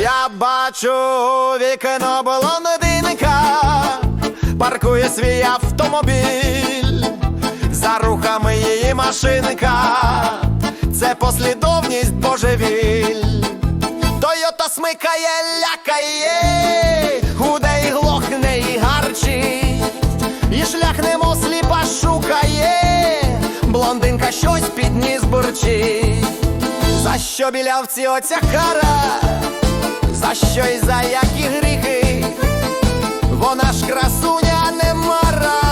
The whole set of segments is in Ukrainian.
Я бачу вікно блондинка, паркує свій автомобіль, за рухами її машинка, це послідовність божевіль. Тойота смикає, лякає, бурчить. За що білявці оця кара? За що і за які гріхи? Вона ж красуня не мара,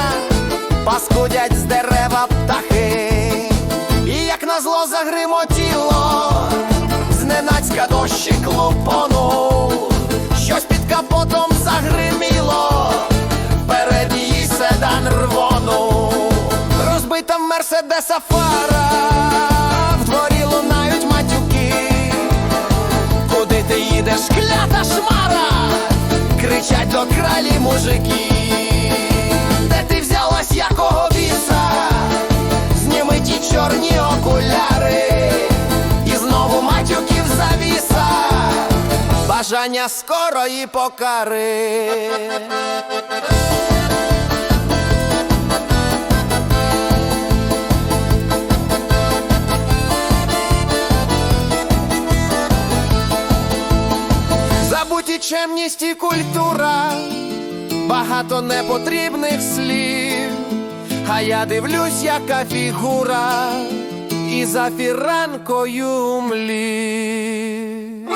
паскудять з дерева птахи, і як назло загримотіло, зненацька дощик лупонув, щось під капотом загриміло, вперед її седан рвонув, розбита мерседеса фара, До кралі мужики. Де ти взялась, якого біса? Зніми ті чорні окуляри, і знову матюків завіса, бажання скорої покари. Забуті чемність і культура, багато непотрібних слів. А я дивлюсь, яка фігура, і за фіранкою млів.